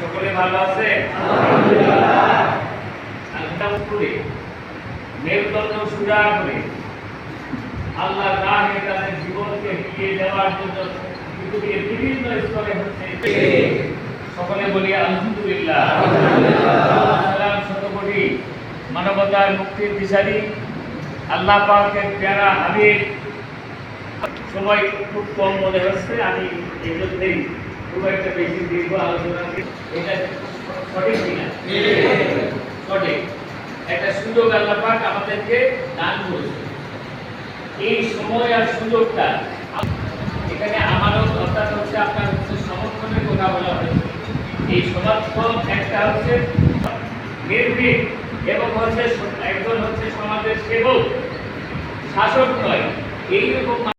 সকলে ভালো আছে করে মেরুদণ্ড সুরা করে আল্লাহ রাহে তাদের জীবনকে ফিরিয়ে দেওয়ার জন্য বিভিন্ন স্তরে হচ্ছে সকলে বলি আলহামদুলিল্লাহ শতকোটি মানবতার মুক্তির দিশারি আল্লাহ পাকের প্যারা হাবিব সময় খুব কম মনে হচ্ছে। আমি এই খুব একটা বেশি দীর্ঘ আলোচনা এটা সঠিক কিনা সঠিক একটা সুযোগ আল্লাহ পাক আমাদেরকে দান করেছে এই সময় আর সুযোগটা কথা বলা হয়েছে এই সমর্থন একটা হচ্ছে নির্ভীক এবং হচ্ছে একজন হচ্ছে সমাজের সেবক। শাসক নয় এইরকম